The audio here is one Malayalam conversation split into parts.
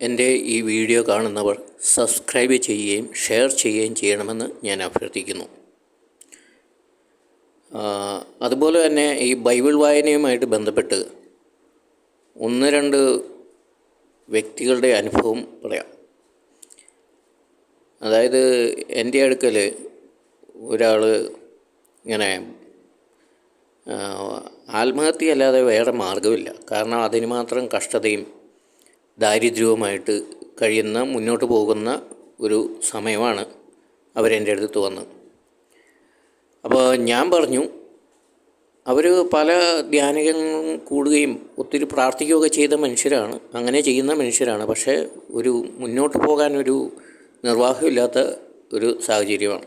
എന്റെ ഈ വീഡിയോ കാണുന്നവർ സബ്സ്ക്രൈബ് ചെയ്യുകയും ഷെയർ ചെയ്യുകയും ചെയ്യണമെന്ന് ഞാൻ അഭ്യർത്ഥിക്കുന്നു. അതുപോലെ തന്നെ ഈ ബൈബിൾ വായനയുമായിട്ട് ബന്ധപ്പെട്ട് ഒന്ന് രണ്ട് വ്യക്തികളുടെ അനുഭവം പറയാം. അതായത് എന്റെ അടുക്കൽ ഒരാൾ ഇങ്ങനെ ആത്മഹത്യ അല്ലാതെ വേറെ മാർഗമില്ല കാരണം അതിന് മാത്രം കഷ്ടതയും ദാരിദ്ര്യവുമായിട്ട് കഴിയുന്ന മുന്നോട്ട് പോകുന്ന ഒരു സമയമാണ് അവരെന്റെ അടുത്ത് വന്നത്. അപ്പോൾ ഞാൻ പറഞ്ഞു അവർ പല ധ്യാനങ്ങളും കൂടുകയും ഒത്തിരി പ്രാർത്ഥിക്കുകയൊക്കെ ചെയ്ത മനുഷ്യരാണ് അങ്ങനെ ചെയ്യുന്ന മനുഷ്യരാണ് പക്ഷേ ഒരു മുന്നോട്ട് പോകാനൊരു നിർവാഹമില്ലാത്ത ഒരു സാഹചര്യമാണ്.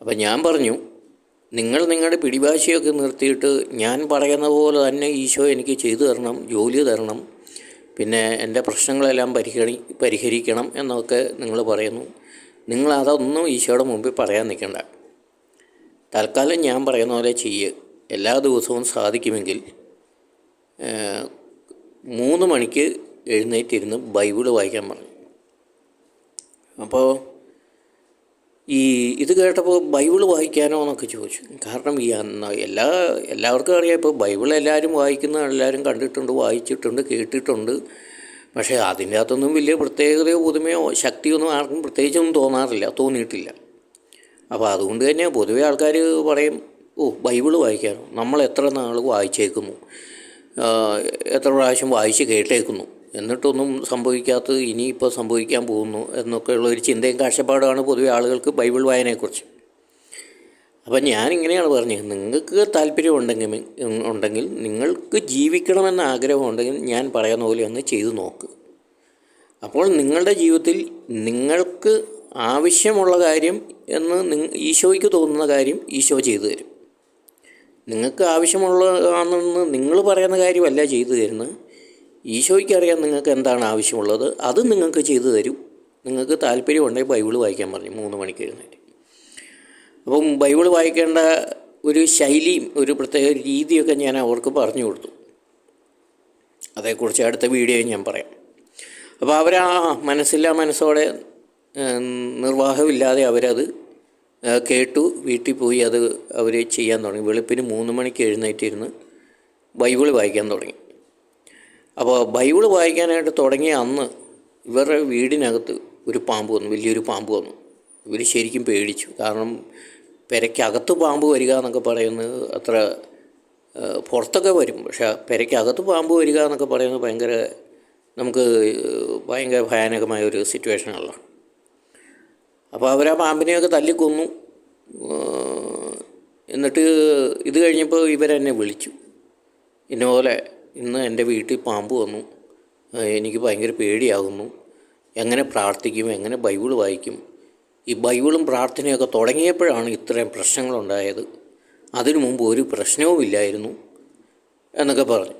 അപ്പം ഞാൻ പറഞ്ഞു നിങ്ങൾ നിങ്ങളുടെ പിടിവാശിയൊക്കെ നിർത്തിയിട്ട് ഞാൻ പറയുന്ന പോലെ തന്നെ ഈശോ എനിക്ക് ചെയ്തു തരണം ജോലി തരണം പിന്നെ എന്റെ പ്രശ്നങ്ങളെല്ലാം പരിഹരി പരിഹരിക്കണം എന്നൊക്കെ നിങ്ങൾ പറയുന്നു. നിങ്ങൾ അതൊന്നും ഈശോയുടെ മുമ്പിൽ പറയാൻ നിൽക്കണ്ട. തൽക്കാലം ഞാൻ പറയുന്ന പോലെ ചെയ്യുക എല്ലാ ദിവസവും സാധിക്കുമെങ്കിൽ മൂന്ന് മണിക്ക് എഴുന്നേറ്റിരുന്ന് ബൈബിൾ വായിക്കാൻ പറഞ്ഞു അപ്പോൾ ഈ ഇത് കേട്ടപ്പോൾ ബൈബിൾ വായിക്കാനോ എന്നൊക്കെ ചോദിച്ചു. കാരണം ഈ എല്ലാ എല്ലാവർക്കും അറിയാം ഇപ്പോൾ ബൈബിൾ എല്ലാവരും വായിക്കുന്ന എല്ലാവരും കണ്ടിട്ടുണ്ട് വായിച്ചിട്ടുണ്ട് കേട്ടിട്ടുണ്ട്. പക്ഷേ അതിന്റെ അകത്തൊന്നും വലിയ പ്രത്യേകതയോ പുതുമയോ ശക്തിയൊന്നും ആർക്കും പ്രത്യേകിച്ചൊന്നും തോന്നാറില്ല തോന്നിയിട്ടില്ല. അപ്പോൾ അതുകൊണ്ട് തന്നെ പൊതുവേ ആൾക്കാർ പറയും ഓ ബൈബിൾ വായിക്കാനോ? നമ്മൾ എത്ര നാൾ വായിച്ചേക്കുന്നു? എത്ര പ്രാവശ്യം വായിച്ച് കേട്ടേക്കുന്നു? എന്നിട്ടൊന്നും സംഭവിക്കാത്തത് ഇനിയിപ്പോൾ സംഭവിക്കാൻ പോകുന്നു എന്നൊക്കെയുള്ള ഒരു ചിന്തയും കാഴ്ചപ്പാടാണ് പൊതുവെ ആളുകൾക്ക് ബൈബിൾ വായനയെക്കുറിച്ച്. അപ്പം ഞാനിങ്ങനെയാണ് പറഞ്ഞത്. നിങ്ങൾക്ക് താല്പര്യം ഉണ്ടെങ്കിൽ നിങ്ങൾക്ക് ജീവിക്കണമെന്ന ആഗ്രഹമുണ്ടെങ്കിൽ ഞാൻ പറയുന്ന പോലെ ഒന്ന് ചെയ്തു നോക്ക്. അപ്പോൾ നിങ്ങളുടെ ജീവിതത്തിൽ നിങ്ങൾക്ക് ആവശ്യമുള്ള കാര്യം എന്ന് ഈശോയ്ക്ക് തോന്നുന്ന കാര്യം ഈശോ ചെയ്തു തരും. നിങ്ങൾക്ക് ആവശ്യമുള്ളതാണെന്ന് നിങ്ങൾ പറയുന്ന കാര്യമല്ല ചെയ്തു തരുന്നത്. ഈശോയ്ക്ക് അറിയാം നിങ്ങൾക്ക് എന്താണ് ആവശ്യമുള്ളത് അത് നിങ്ങൾക്ക് ചെയ്തു തരും. നിങ്ങൾക്ക് താല്പര്യമുണ്ടെങ്കിൽ ബൈബിൾ വായിക്കാൻ പറഞ്ഞു മൂന്ന് മണിക്ക് എഴുന്നേറ്റ്. അപ്പം ബൈബിൾ വായിക്കേണ്ട ഒരു ശൈലിയും ഒരു പ്രത്യേക രീതിയൊക്കെ ഞാൻ അവർക്ക് പറഞ്ഞു കൊടുത്തു. അതേക്കുറിച്ച് അടുത്ത വീഡിയോയിൽ ഞാൻ പറയാം. അപ്പോൾ അവർ ആ മനസ്സില്ലാ മനസ്സോടെ നിർവാഹമില്ലാതെ അവരത് കേട്ടു വീട്ടിൽ പോയി അത് അവർ ചെയ്യാൻ തുടങ്ങി. വെളുപ്പിന് മൂന്ന് മണിക്ക് എഴുന്നേറ്റിരുന്ന് ബൈബിൾ വായിക്കാൻ തുടങ്ങി. അപ്പോൾ ബൈബിൾ വായിക്കാനായിട്ട് തുടങ്ങിയ അന്ന് ഇവരുടെ വീടിനകത്ത് ഒരു പാമ്പ് വന്നു വലിയൊരു പാമ്പ് വന്നു. ഇവർ ശരിക്കും പേടിച്ചു. കാരണം പെരയ്ക്കകത്ത് പാമ്പ് വരിക എന്നൊക്കെ പറയുന്നത് അത്ര പുറത്തൊക്കെ വരും. പക്ഷെ പെരയ്ക്കകത്ത് പാമ്പ് വരിക എന്നൊക്കെ പറയുന്നത് ഭയങ്കര നമുക്ക് ഭയങ്കര ഭയാനകമായ ഒരു സിറ്റുവേഷനാണല്ലോ അപ്പോൾ അവർ ആ പാമ്പിനെയൊക്കെ തല്ലിക്കൊന്നു. എന്നിട്ട് ഇത് കഴിഞ്ഞപ്പോൾ ഇവരെന്നെ വിളിച്ചു. ഇന്നപോലെ ഇന്ന് എന്റെ വീട്ടിൽ പാമ്പ് വന്നു. എനിക്ക് ഭയങ്കര പേടിയാകുന്നു. എങ്ങനെ പ്രാർത്ഥിക്കും എങ്ങനെ ബൈബിൾ വായിക്കും? ഈ ബൈബിളും പ്രാർത്ഥനയൊക്കെ തുടങ്ങിയപ്പോഴാണ് ഇത്രയും പ്രശ്നങ്ങളുണ്ടായത്. അതിനു മുമ്പ് ഒരു പ്രശ്നവുമില്ലായിരുന്നു എന്നൊക്കെ പറഞ്ഞു.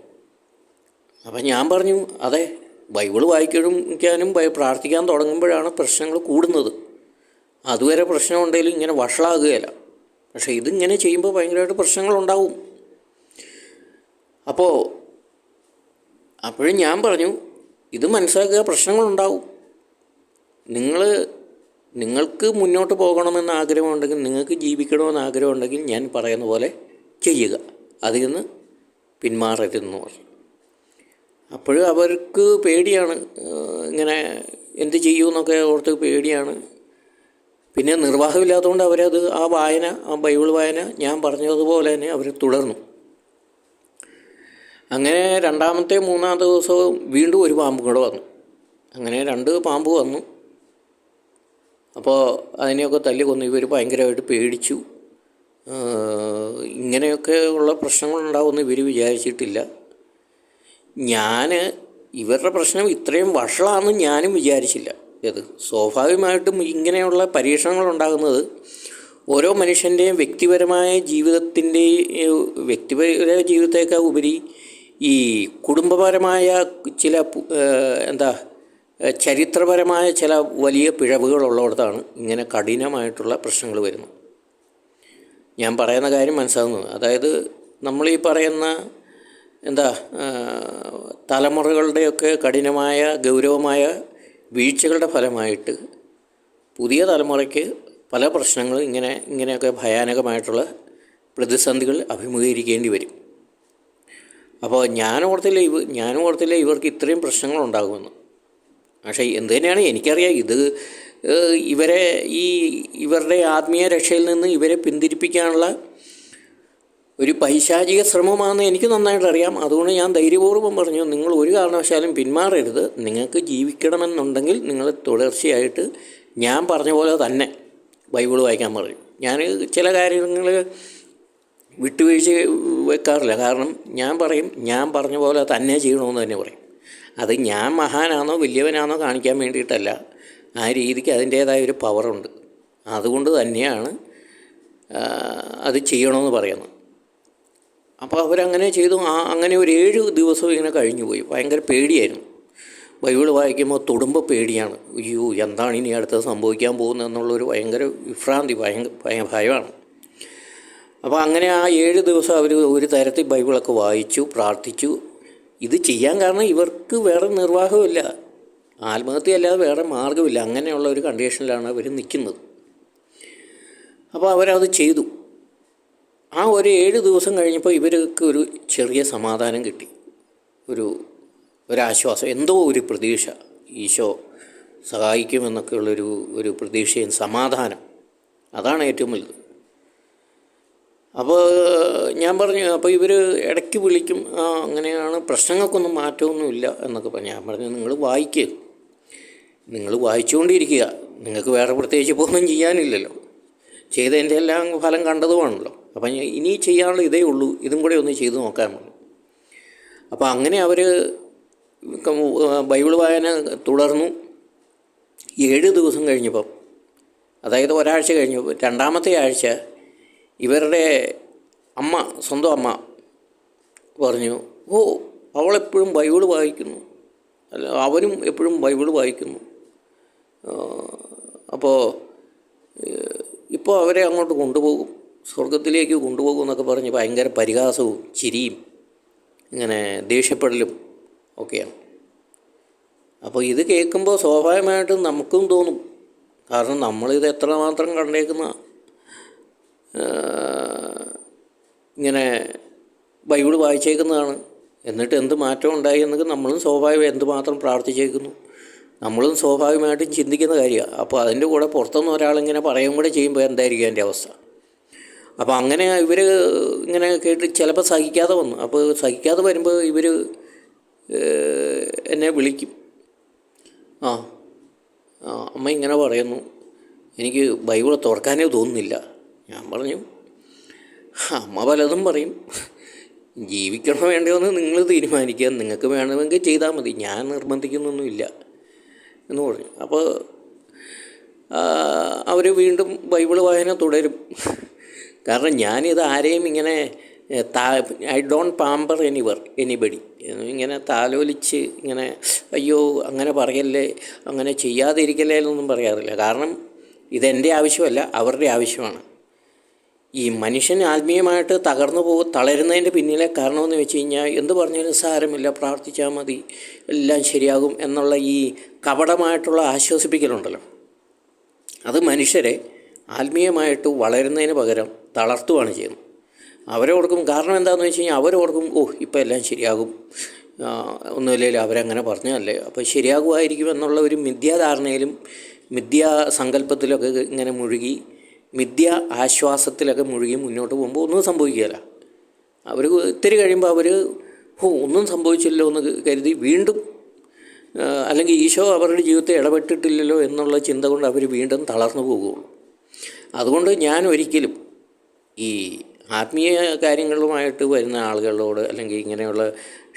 അപ്പം ഞാൻ പറഞ്ഞു അതെ ബൈബിൾ വായിക്കാനും പ്രാർത്ഥിക്കാൻ തുടങ്ങുമ്പോഴാണ് പ്രശ്നങ്ങൾ കൂടുന്നത്. അതുവരെ പ്രശ്നമുണ്ടെങ്കിലും ഇങ്ങനെ വഷളാകുകയില്ല. പക്ഷേ ഇതിങ്ങനെ ചെയ്യുമ്പോൾ ഭയങ്കരമായിട്ട് പ്രശ്നങ്ങളുണ്ടാവും. അപ്പോൾ അപ്പോഴും ഞാൻ പറഞ്ഞു ഇത് മനസ്സിലാക്കുക പ്രശ്നങ്ങളുണ്ടാവും. നിങ്ങൾ നിങ്ങൾക്ക് മുന്നോട്ട് പോകണമെന്ന് ആഗ്രഹമുണ്ടെങ്കിൽ നിങ്ങൾക്ക് ജീവിക്കണമെന്ന് ആഗ്രഹമുണ്ടെങ്കിൽ ഞാൻ പറയുന്ന പോലെ ചെയ്യുക. അതിൽ നിന്ന് പിന്മാറരുതെന്ന് പറഞ്ഞു. അപ്പോഴും അവർക്ക് പേടിയാണ് ഇങ്ങനെ എന്ത് ചെയ്യുമെന്നൊക്കെ ഓർത്ത് പേടിയാണ്. പിന്നെ നിർവാഹമില്ലാത്തതുകൊണ്ട് അവരത് ആ വായന ആ ബൈബിൾ വായന ഞാൻ പറഞ്ഞതുപോലെ തന്നെ അവർ തുടർന്നു. അങ്ങനെ രണ്ടാമത്തെ മൂന്നാമത്തെ ദിവസവും വീണ്ടും ഒരു പാമ്പ് കൂടെ വന്നു. അങ്ങനെ രണ്ട് പാമ്പ് വന്നു. അപ്പോൾ അതിനെയൊക്കെ തല്ലി കൊന്നു. ഇവർ ഭയങ്കരമായിട്ട് പേടിച്ചു. ഇങ്ങനെയൊക്കെ ഉള്ള പ്രശ്നങ്ങളുണ്ടാവുമെന്ന് ഇവർ വിചാരിച്ചിട്ടില്ല. ഞാൻ ഇവരുടെ പ്രശ്നം ഇത്രയും വഷളാണെന്ന് ഞാനും വിചാരിച്ചില്ല. ഇത് സ്വാഭാവികമായിട്ടും ഇങ്ങനെയുള്ള പരീക്ഷണങ്ങൾ ഉണ്ടാകുന്നത് ഓരോ മനുഷ്യന്റെയും വ്യക്തിപരമായ ജീവിതത്തിന്റെ വ്യക്തിപര ജീവിതത്തേക്കാൾ ഉപരി ഈ കുടുംബപരമായ ചില എന്താ ചരിത്രപരമായ ചില വലിയ പിഴവുകളുള്ളിടത്താണ് ഇങ്ങനെ കഠിനമായിട്ടുള്ള പ്രശ്നങ്ങൾ വരുന്നത്. ഞാൻ പറയുന്ന കാര്യം മനസ്സിലാകുന്നു അതായത് നമ്മൾ ഈ പറയുന്ന എന്താ തലമുറകളുടെയൊക്കെ കഠിനമായ ഗൗരവമായ വീഴ്ചകളുടെ ഫലമായിട്ട് പുതിയ തലമുറയ്ക്ക് പല പ്രശ്നങ്ങളും ഇങ്ങനെ ഇങ്ങനെയൊക്കെ ഭയാനകമായിട്ടുള്ള പ്രതിസന്ധികൾ അഭിമുഖീകരിക്കേണ്ടി വരും. അപ്പോൾ ഞാൻ ഓർത്തില്ല ഇവ ഞാൻ ഓർത്തില്ല ഇവർക്ക് ഇത്രയും പ്രശ്നങ്ങൾ ഉണ്ടാകുമെന്ന് പക്ഷേ എന്ത് തന്നെയാണ് എനിക്കറിയാം ഇത് ഇവരെ ഈ ഇവരുടെ ആത്മീയ രക്ഷയിൽ നിന്ന് ഇവരെ പിന്തിരിപ്പിക്കാനുള്ള ഒരു പൈശാചിക ശ്രമമാണെന്ന് എനിക്ക് നന്നായിട്ട് അറിയാം അതുകൊണ്ട് ഞാൻ ധൈര്യപൂർവം പറഞ്ഞു നിങ്ങൾ ഒരു കാരണവശാലും പിന്മാറരുത്. നിങ്ങൾക്ക് ജീവിക്കണമെന്നുണ്ടെങ്കിൽ നിങ്ങൾ തുടർച്ചയായിട്ട് ഞാൻ പറഞ്ഞ പോലെ തന്നെ ബൈബിൾ വായിക്കാൻ പറയും. ഞാൻ ചില കാര്യങ്ങൾ വിട്ടുവീഴ്ച വെക്കാറില്ല. കാരണം ഞാൻ പറയും ഞാൻ പറഞ്ഞ പോലെ തന്നെ ചെയ്യണമെന്ന് തന്നെ പറയും. അത് ഞാൻ മഹാനാണോ വലിയവനാണോ കാണിക്കാൻ വേണ്ടിയിട്ടല്ല. ആ രീതിക്ക് അതിന്റേതായ ഒരു പവറുണ്ട് അതുകൊണ്ട് തന്നെയാണ് അത് ചെയ്യണമെന്ന് പറയുന്നത്. അപ്പോൾ അവരങ്ങനെ ചെയ്തു. ആ അങ്ങനെ ഒരു ഏഴ് ദിവസം ഇങ്ങനെ കഴിഞ്ഞു പോയി ഭയങ്കര പേടിയായിരുന്നു. ബൈബിൾ വായിക്കുമ്പോൾ തൊടുമ്പോൾ പേടിയാണ്. അയ്യോ എന്താണ് ഇനി അടുത്തത് സംഭവിക്കാൻ പോകുന്നത് എന്നുള്ളൊരു ഭയങ്കര വിഭ്രാന്തി ഭയങ്കര ഭയ- ഭയമാണ്. അപ്പോൾ അങ്ങനെ ആ ഏഴ് ദിവസം അവർ ഒരു തരത്തിൽ ബൈബിളൊക്കെ വായിച്ചു പ്രാർത്ഥിച്ചു. ഇത് ചെയ്യാൻ കാരണം ഇവർക്ക് വേറെ നിർവാഹമില്ല ആത്മഹത്യ അല്ലാതെ വേറെ മാർഗമില്ല അങ്ങനെയുള്ള ഒരു കണ്ടീഷനിലാണ് അവർ നിൽക്കുന്നത്. അപ്പോൾ അവരത് ചെയ്തു. ആ ഒരു ഏഴ് ദിവസം കഴിഞ്ഞപ്പോൾ ഇവർക്ക് ഒരു ചെറിയ സമാധാനം കിട്ടി. ഒരു ഒരാശ്വാസം എന്തോ ഒരു പ്രതീക്ഷ. ഈശോ സഹായിക്കുമെന്നൊക്കെയുള്ളൊരു ഒരു പ്രതീക്ഷയും സമാധാനം. അതാണ് ഏറ്റവും വലുത്. അപ്പോൾ ഞാൻ പറഞ്ഞു അപ്പോൾ ഇവർ ഇടയ്ക്ക് വിളിക്കും ആ അങ്ങനെയാണ് പ്രശ്നങ്ങൾക്കൊന്നും മാറ്റമൊന്നുമില്ല എന്നൊക്കെ പറഞ്ഞു. ഞാൻ പറഞ്ഞു നിങ്ങൾ വായിക്കുക നിങ്ങൾ വായിച്ചുകൊണ്ടിരിക്കുക. നിങ്ങൾക്ക് വേറെ പ്രത്യേകിച്ച് ഒന്നും ചെയ്യാനില്ലല്ലോ. ചെയ്തതിന്റെ എല്ലാം ഫലം കണ്ടതുമാണല്ലോ. അപ്പം ഇനി ചെയ്യാനുള്ള ഇതേ ഉള്ളൂ. ഇതും കൂടെ ഒന്ന് ചെയ്തു നോക്കാൻ പറഞ്ഞു. അപ്പോൾ അങ്ങനെ അവർ ബൈബിൾ വായന തുടർന്നു. ഏഴ് ദിവസം കഴിഞ്ഞപ്പം അതായത് ഒരാഴ്ച കഴിഞ്ഞപ്പോൾ രണ്ടാമത്തെ ആഴ്ച ഇവരുടെ അമ്മ സ്വന്തം അമ്മ പറഞ്ഞു ഓ അവളെപ്പോഴും ബൈബിൾ വായിക്കുന്നു. അല്ല അവനും എപ്പോഴും ബൈബിൾ വായിക്കുന്നു. അപ്പോൾ ഇപ്പോൾ അവരെ അങ്ങോട്ട് കൊണ്ടുപോകും സ്വർഗത്തിലേക്ക് കൊണ്ടുപോകും എന്നൊക്കെ പറഞ്ഞ് ഭയങ്കര പരിഹാസവും ചിരിയും ഇങ്ങനെ ദേഷ്യപ്പെടലും ഒക്കെയാണ്. അപ്പോൾ ഇത് കേൾക്കുമ്പോൾ സ്വാഭാവികമായിട്ടും നമുക്കും തോന്നും കാരണം നമ്മളിത് എത്രമാത്രം കണ്ടേക്കുന്ന ഇങ്ങനെ ബൈബിൾ വായിച്ചേക്കുന്നതാണ്. എന്നിട്ട് എന്ത് മാറ്റം ഉണ്ടായി എന്നൊക്കെ നമ്മളും സ്വാഭാവികം എന്തുമാത്രം പ്രാർത്ഥിച്ചേക്കുന്നു. നമ്മളും സ്വാഭാവികമായിട്ടും ചിന്തിക്കുന്ന കാര്യമാണ് അപ്പോൾ അതിന്റെ കൂടെ പുറത്തുനിന്ന് ഒരാളിങ്ങനെ പറയും കൂടെ ചെയ്യുമ്പോൾ എന്തായിരിക്കും എന്റെ അവസ്ഥ? അപ്പോൾ അങ്ങനെ ഇവർ ഇങ്ങനെ കേട്ട് ചിലപ്പോൾ സഹിക്കാതെ വന്നു. അപ്പോൾ സഹിക്കാതെ വരുമ്പോൾ ഇവർ എന്നെ വിളിക്കും. ആ ആ, അമ്മ ഇങ്ങനെ പറയുന്നു. എനിക്ക് ബൈബിൾ തുറക്കാനേ തോന്നുന്നില്ല. ഞാൻ പറഞ്ഞു അമ്മ പലതും പറയും. ജീവിക്കണോ വേണ്ടയോ എന്ന് നിങ്ങൾ തീരുമാനിക്കുക. നിങ്ങൾക്ക് വേണമെങ്കിൽ ചെയ്താൽ മതി. ഞാൻ നിർബന്ധിക്കുന്നൊന്നുമില്ല എന്ന് പറഞ്ഞു. അപ്പോൾ അവർ വീണ്ടും ബൈബിൾ വായന തുടരും. കാരണം ഞാനിത് ആരെയും ഇങ്ങനെ താ I don't pamper anyone anybody. ഇങ്ങനെ താലോലിച്ച് ഇങ്ങനെ അയ്യോ അങ്ങനെ പറയല്ലേ അങ്ങനെ ചെയ്യാതിരിക്കല്ലേ എന്നൊന്നും പറയാറില്ല. കാരണം ഇതെന്റെ ആവശ്യമല്ല അവരുടെ ആവശ്യമാണ്. ഈ മനുഷ്യൻ ആത്മീയമായിട്ട് തകർന്നു പോകും തളരുന്നതിന്റെ പിന്നിലെ കാരണമെന്ന് വെച്ച് കഴിഞ്ഞാൽ എന്ത് പറഞ്ഞാലും സാരമില്ല പ്രാർത്ഥിച്ചാൽ മതി എല്ലാം ശരിയാകും എന്നുള്ള ഈ കപടമായിട്ടുള്ള ആശ്വസിപ്പിക്കലുണ്ടല്ലോ. അത് മനുഷ്യരെ ആത്മീയമായിട്ട് വളരുന്നതിന് പകരം തളർത്തുകയാണ് ചെയ്യുന്നത്. അവരെ അവരോർക്കും കാരണം എന്താണെന്ന് വെച്ച് കഴിഞ്ഞാൽ അവരോർക്കും ഓ ഇപ്പം എല്ലാം ശരിയാകും. ഒന്നുമില്ലെങ്കിൽ അവരങ്ങനെ പറഞ്ഞതല്ലേ അപ്പോൾ ശരിയാകുമായിരിക്കും എന്നുള്ള ഒരു മിഥ്യാധാരണയിലും മിഥ്യാസങ്കല്പത്തിലൊക്കെ ഇങ്ങനെ മുഴുകി മിഥ്യ ആശ്വാസത്തിലൊക്കെ മുഴുകി മുന്നോട്ട് പോകുമ്പോൾ ഒന്നും സംഭവിക്കുകയില്ല. അവർ ഇത്തിരി കഴിയുമ്പോൾ അവർ ഓ ഒന്നും സംഭവിച്ചില്ലല്ലോ എന്ന് കരുതി വീണ്ടും അല്ലെങ്കിൽ ഈശോ അവരുടെ ജീവിതത്തെ ഇടപെട്ടിട്ടില്ലല്ലോ എന്നുള്ള ചിന്ത കൊണ്ട് അവർ വീണ്ടും തളർന്നു പോകുകയുള്ളൂ. അതുകൊണ്ട് ഞാൻ ഒരിക്കലും ഈ ആത്മീയ കാര്യങ്ങളുമായിട്ട് വരുന്ന ആളുകളോട് അല്ലെങ്കിൽ ഇങ്ങനെയുള്ള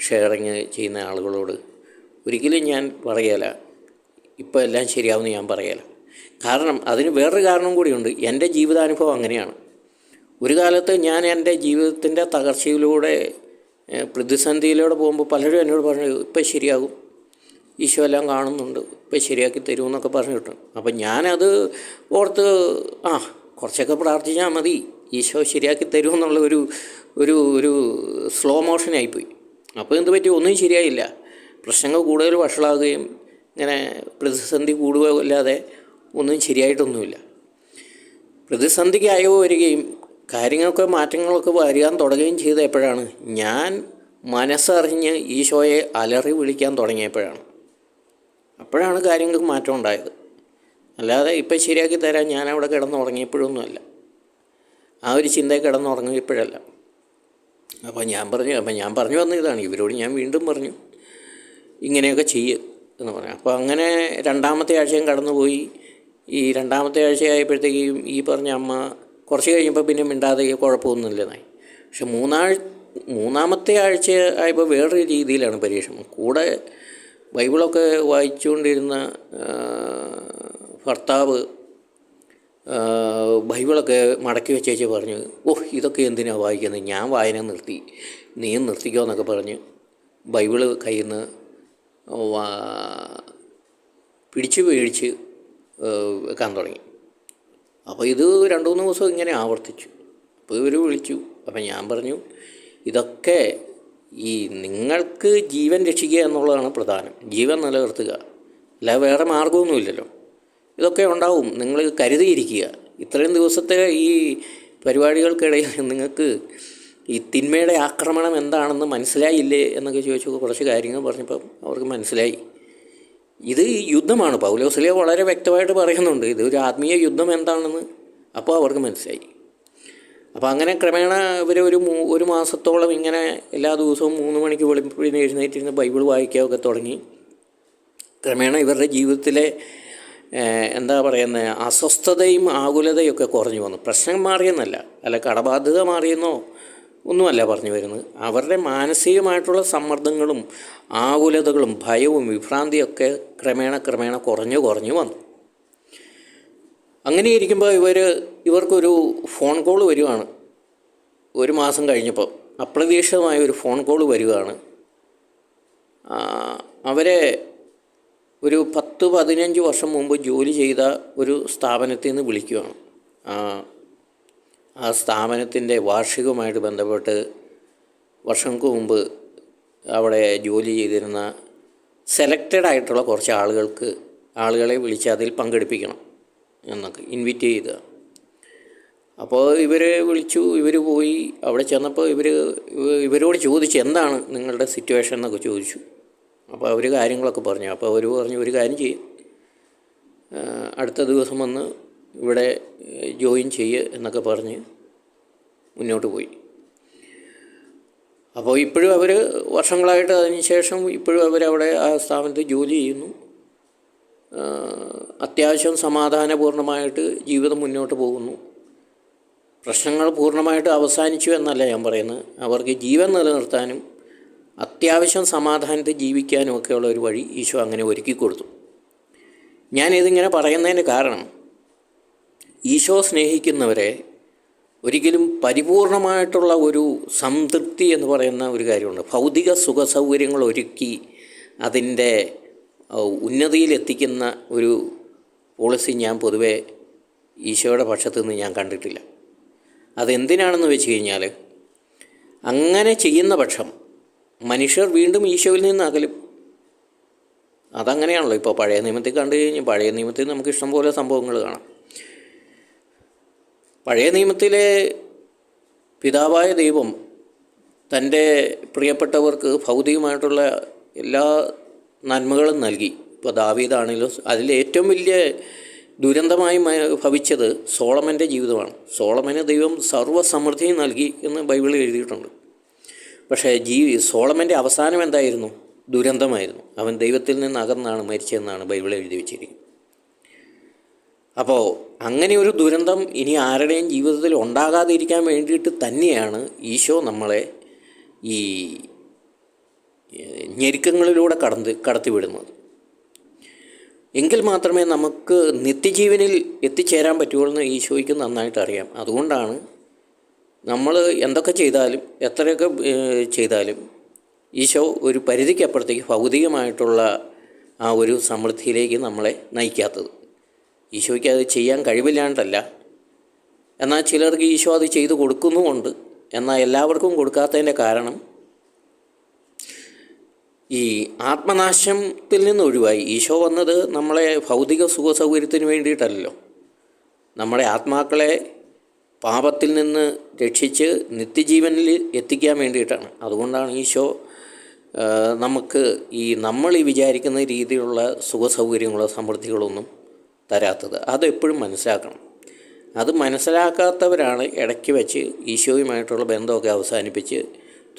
ഷെയറിങ് ചെയ്യുന്ന ആളുകളോട് ഒരിക്കലും ഞാൻ പറയല. ഇപ്പോൾ എല്ലാം ശരിയാവുമെന്ന് ഞാൻ പറയല. കാരണം അതിന് വേറൊരു കാരണം കൂടിയുണ്ട്. എന്റെ ജീവിതാനുഭവം അങ്ങനെയാണ്. ഒരു കാലത്ത് ഞാൻ എന്റെ ജീവിതത്തിന്റെ തകർച്ചയിലൂടെ പ്രതിസന്ധിയിലൂടെ പോകുമ്പോൾ പലരും എന്നോട് പറഞ്ഞു ഇപ്പം ശരിയാകും. ഈശോ എല്ലാം കാണുന്നുണ്ട്. ഇപ്പം ശരിയാക്കി തരും എന്നൊക്കെ പറഞ്ഞു കിട്ടും. അപ്പം ഞാനത് ഓർത്ത് ആ കുറച്ചൊക്കെ പ്രാർത്ഥിച്ചാൽ മതി. ഈശോ ശരിയാക്കി തരുമെന്നുള്ള ഒരു ഒരു ഒരു സ്ലോ മോഷനായിപ്പോയി അപ്പോൾ എന്ത് പറ്റി? ഒന്നും ശരിയായില്ല. പ്രശ്നങ്ങൾ കൂടുതൽ വഷളാകുകയും ഇങ്ങനെ പ്രതിസന്ധി കൂടുകയോ അല്ലാതെ ഒന്നും ശരിയായിട്ടൊന്നുമില്ല. പ്രതിസന്ധിക്ക് അയവ് വരികയും കാര്യങ്ങളൊക്കെ മാറ്റങ്ങളൊക്കെ വരികാൻ തുടങ്ങുകയും ചെയ്ത എപ്പോഴാണ്? ഞാൻ മനസ്സറിഞ്ഞ് ഈശോയെ അലറി വിളിക്കാൻ തുടങ്ങിയപ്പോഴാണ്. അപ്പോഴാണ് കാര്യങ്ങൾക്ക് മാറ്റം ഉണ്ടായത്. അല്ലാതെ ഇപ്പം ശരിയാക്കി തരാൻ ഞാൻ അവിടെ കിടന്നുറങ്ങിയപ്പോഴൊന്നുമല്ല ആ ഒരു ചിന്തയിൽ കിടന്നുറങ്ങിയപ്പോഴല്ല അപ്പോൾ ഞാൻ പറഞ്ഞു അപ്പം ഞാൻ പറഞ്ഞു വന്ന ഇതാണ്. ഇവരോട് ഞാൻ വീണ്ടും പറഞ്ഞു ഇങ്ങനെയൊക്കെ ചെയ്യുക എന്ന് പറഞ്ഞു. അപ്പോൾ അങ്ങനെ രണ്ടാമത്തെ ആഴ്ചയും കടന്നുപോയി. ഈ രണ്ടാമത്തെ ആഴ്ചയായപ്പോഴത്തേക്കും ഈ പറഞ്ഞ അമ്മ കുറച്ച് കഴിയുമ്പോൾ പിന്നെ മിണ്ടാതെ കുഴപ്പമൊന്നുമില്ലെന്നായി. പക്ഷെ മൂന്നാഴ് മൂന്നാമത്തെ ആഴ്ച ആയപ്പോൾ വേറൊരു രീതിയിലാണ് പരീക്ഷണം. കൂടെ ബൈബിളൊക്കെ വായിച്ചുകൊണ്ടിരുന്ന ഭർത്താവ് ബൈബിളൊക്കെ മടക്കി വെച്ചേച്ച് പറഞ്ഞു ഓഹ് ഇതൊക്കെ എന്തിനാണ് വായിക്കുന്നത്? ഞാൻ വായന നിർത്തി. നീ നിർത്തിക്കോ എന്നൊക്കെ പറഞ്ഞ് ബൈബിൾ കയ്യിൽ നിന്ന് പിടിച്ച് ആ, വെക്കാൻ തുടങ്ങി. അപ്പോൾ ഇത് രണ്ട് മൂന്ന് ദിവസം ഇങ്ങനെ ആവർത്തിച്ചു. അപ്പോൾ ഇവർ വിളിച്ചു. അപ്പം ഞാൻ പറഞ്ഞു ഇതൊക്കെ ഈ നിങ്ങൾക്ക് ജീവൻ രക്ഷിക്കുക എന്നുള്ളതാണ് പ്രധാനം. ജീവൻ നിലനിർത്തുക. അല്ല വേറെ മാർഗമൊന്നുമില്ലല്ലോ ഇതൊക്കെ ഉണ്ടാവും. നിങ്ങൾ കരുതിയിരിക്കുക. ഇത്രയും ദിവസത്തെ ഈ പരിപാടികൾക്കിടയിൽ നിങ്ങൾക്ക് ഈ തിന്മയുടെ ആക്രമണം എന്താണെന്ന് മനസ്സിലായില്ലേ? എന്നൊക്കെ ചോദിച്ചു കുറച്ച് കാര്യങ്ങൾ പറഞ്ഞപ്പം അവർക്ക് മനസ്സിലായി. ഇത് യുദ്ധമാണ്. പൗലോസിലെ വളരെ വ്യക്തമായിട്ട് പറയുന്നുണ്ട്. ഇത് ഒരു ആത്മീയ യുദ്ധം എന്താണെന്ന് അപ്പോൾ അവർക്ക് മനസ്സിലായി. അപ്പോൾ അങ്ങനെ ക്രമേണ ഇവർ ഒരു ഒരു മാസത്തോളം ഇങ്ങനെ എല്ലാ ദിവസവും മൂന്ന് മണിക്ക് വെളുപ്പിന് എഴുന്നേറ്റിരുന്ന് ബൈബിൾ വായിക്കുകയൊക്കെ തുടങ്ങി. ക്രമേണ ഇവരുടെ ജീവിതത്തിലെ എന്താ പറയുന്നത് അസ്വസ്ഥതയും ആകുലതയൊക്കെ കുറഞ്ഞു വന്നു. പ്രശ്നം മാറിയെന്നല്ല. അല്ല കടബാധ്യത മാറിയെന്നോ ഒന്നുമല്ല പറഞ്ഞു വരുന്നത്. അവരുടെ മാനസികമായിട്ടുള്ള സമ്മർദ്ദങ്ങളും ആകുലതകളും ഭയവും വിഭ്രാന്തിയൊക്കെ ക്രമേണ ക്രമേണ കുറഞ്ഞു കുറഞ്ഞു വന്നു. അങ്ങനെ ഇരിക്കുമ്പോൾ ഇവർ ഇവർക്കൊരു ഫോൺ കോൾ വരുവാണ്. ഒരു മാസം കഴിഞ്ഞപ്പോൾ അപ്രതീക്ഷിതമായ ഒരു ഫോൺ കോൾ വരികയാണ് അവരെ ഒരു പത്ത് പതിനഞ്ച് വർഷം മുമ്പ് ജോലി ചെയ്ത ഒരു സ്ഥാപനത്തിൽ നിന്ന് വിളിക്കുകയാണ് ആ, സ്ഥാപനത്തിന്റെ വാർഷികവുമായിട്ട് ബന്ധപ്പെട്ട് വർഷങ്ങൾക്ക് മുമ്പ് അവിടെ ജോലി ചെയ്തിരുന്ന സെലക്റ്റഡ് ആയിട്ടുള്ള കുറച്ച് ആളുകൾക്ക് ആളുകളെ വിളിച്ച് അതിൽ പങ്കെടുപ്പിക്കണം എന്നൊക്കെ ഇൻവിറ്റ് ചെയ്ത. അപ്പോൾ ഇവരെ വിളിച്ചു ഇവർ പോയി. അവിടെ ചെന്നപ്പോൾ ഇവർ ഇവരോട് ചോദിച്ചു എന്താണ് നിങ്ങളുടെ സിറ്റുവേഷൻ എന്നൊക്കെ ചോദിച്ചു. അപ്പോൾ അവർ കാര്യങ്ങളൊക്കെ പറഞ്ഞു. അപ്പോൾ അവർ പറഞ്ഞു ഒരു കാര്യം ചെയ്യും. അടുത്ത ദിവസം വന്ന് ഇവിടെ ജോയിൻ ചെയ്യ് എന്നൊക്കെ പറഞ്ഞ് മുന്നോട്ട് പോയി. അപ്പോൾ ഇപ്പോഴും അവർ വർഷങ്ങളായിട്ട് അതിന് ശേഷം ഇപ്പോഴും അവരവിടെ ആ സ്ഥാപനത്തിൽ ജോലി ചെയ്യുന്നു. അത്യാവശ്യം സമാധാനപൂർണമായിട്ട് ജീവിതം മുന്നോട്ട് പോകുന്നു. പ്രശ്നങ്ങൾ പൂർണമായിട്ട് അവസാനിച്ചു എന്നല്ല ഞാൻ പറയുന്നത്. അവർക്ക് ജീവൻ നിലനിർത്താനും അത്യാവശ്യം സമാധാനത്തിൽ ജീവിക്കാനും ഒക്കെയുള്ള ഒരു വഴി ഈശോ അങ്ങനെ ഒരുക്കി കൊടുത്തു. ഞാനിതിങ്ങനെ പറയുന്നതിന്റെ കാരണം ഈശോ സ്നേഹിക്കുന്നവരെ ഒരിക്കലും പരിപൂർണമായിട്ടുള്ള ഒരു സംതൃപ്തി എന്ന് പറയുന്ന ഒരു കാര്യമുണ്ട്. ഭൗതിക സുഖ സൗകര്യങ്ങൾ ഒരുക്കി അതിന്റെ ഉന്നതിയിലെത്തിക്കുന്ന ഒരു പോളിസി ഞാൻ പൊതുവെ ഈശോയുടെ പക്ഷത്തു നിന്ന് ഞാൻ കണ്ടിട്ടില്ല. അതെന്തിനാണെന്ന് വെച്ച് കഴിഞ്ഞാൽ അങ്ങനെ ചെയ്യുന്ന പക്ഷം മനുഷ്യർ വീണ്ടും ഈശോയിൽ നിന്ന് അകലും. അതങ്ങനെയാണല്ലോ. ഇപ്പോൾ പഴയ നിയമത്തിൽ കണ്ടു കഴിഞ്ഞാൽ പഴയ നിയമത്തിൽ നമുക്ക് ഇഷ്ടംപോലെ സംഭവങ്ങൾ കാണാം. പഴയ നിയമത്തിലെ പിതാവായ ദൈവം തന്റെ പ്രിയപ്പെട്ടവർക്ക് ഭൗതികമായിട്ടുള്ള എല്ലാ നന്മകളും നൽകി. ഇപ്പോൾ ദാവീദാണെങ്കിലും അതിലേറ്റവും വലിയ ദുരന്തമായി ഭവിച്ചത് സോളമന്റെ ജീവിതമാണ്. സോളമന് ദൈവം സർവസമൃദ്ധി നൽകി എന്ന് ബൈബിളിൽ എഴുതിയിട്ടുണ്ട്. പക്ഷേ ജീ സോളമന്റെ അവസാനം എന്തായിരുന്നു? ദുരന്തമായിരുന്നു. അവൻ ദൈവത്തിൽ നിന്ന് അകന്നാണ് മരിച്ചതെന്നാണ് ബൈബിൾ എഴുതി വെച്ചിരിക്കുന്നത്. അപ്പോൾ അങ്ങനെ ഒരു ദുരന്തം ഇനി ആരുടെയും ജീവിതത്തിൽ ഉണ്ടാകാതിരിക്കാൻ വേണ്ടിയിട്ട് തന്നെയാണ് ഈശോ നമ്മളെ ഈ ഞെരുക്കങ്ങളിലൂടെ കടന്ന് കടത്തിവിടുന്നത്. എങ്കിൽ മാത്രമേ നമുക്ക് നിത്യജീവനിൽ എത്തിച്ചേരാൻ പറ്റുള്ളൂ എന്ന് ഈശോയ്ക്ക് നന്നായിട്ട് അറിയാം. അതുകൊണ്ടാണ് നമ്മൾ എന്തൊക്കെ ചെയ്താലും എത്രയൊക്കെ ചെയ്താലും ഈശോ ഒരു പരിധിക്കപ്പുറത്തേക്ക് ഭൗതികമായിട്ടുള്ള ആ ഒരു സമൃദ്ധിയിലേക്ക് നമ്മളെ നയിക്കാത്തത്. ഈശോയ്ക്ക് അത് ചെയ്യാൻ കഴിവില്ലാണ്ടല്ല. എന്നാൽ ചിലർക്ക് ഈശോ അത് ചെയ്തു കൊടുക്കുന്നുമുണ്ട്. എന്നാൽ എല്ലാവർക്കും കൊടുക്കാത്തതിന്റെ കാരണം ഈ ആത്മനാശത്തിൽ നിന്ന് ഒഴിവായി. ഈശോ വന്നത് നമ്മളെ ഭൗതിക സുഖ സൗകര്യത്തിന് വേണ്ടിയിട്ടല്ലോ നമ്മുടെ ആത്മാക്കളെ പാപത്തിൽ നിന്ന് രക്ഷിച്ച് നിത്യജീവനിൽ എത്തിക്കാൻ വേണ്ടിയിട്ടാണ്. അതുകൊണ്ടാണ് ഈശോ നമുക്ക് ഈ നമ്മൾ ഈ വിചാരിക്കുന്ന രീതിയിലുള്ള സുഖ സൗകര്യങ്ങളോ സമൃദ്ധികളൊന്നും തരാത്തത്. അതെപ്പോഴും മനസ്സിലാക്കണം. അത് മനസ്സിലാക്കാത്തവരാണ് ഇടയ്ക്ക് വെച്ച് ഈശോയുമായിട്ടുള്ള ബന്ധമൊക്കെ അവസാനിപ്പിച്ച്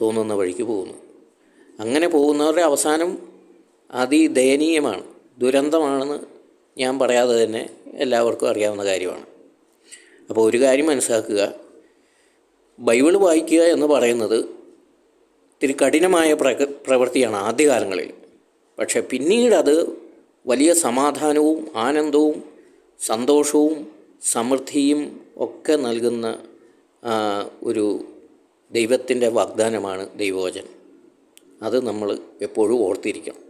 തോന്നുന്ന വഴിക്ക് പോകുന്നത്. അങ്ങനെ പോകുന്നവരുടെ അവസാനം അതിദയനീയമാണ്. ദുരന്തമാണെന്ന് ഞാൻ പറയാതെ തന്നെ എല്ലാവർക്കും അറിയാവുന്ന കാര്യമാണ്. അപ്പോൾ ഒരു കാര്യം മനസ്സിലാക്കുക. ബൈബിൾ വായിക്കുക എന്ന് പറയുന്നത് ഇത്തിരി കഠിനമായ പ്രവൃത്തിയാണ് ആദ്യകാലങ്ങളിൽ. പക്ഷേ പിന്നീട് അത് വലിയ സമാധാനവും ആനന്ദവും സന്തോഷവും സമൃദ്ധിയും ഒക്കെ നൽകുന്ന ഒരു ദൈവത്തിന്റെ വാഗ്ദാനമാണ് ദൈവവചനം. അത് നമ്മൾ എപ്പോഴും ഓർത്തിരിക്കണം.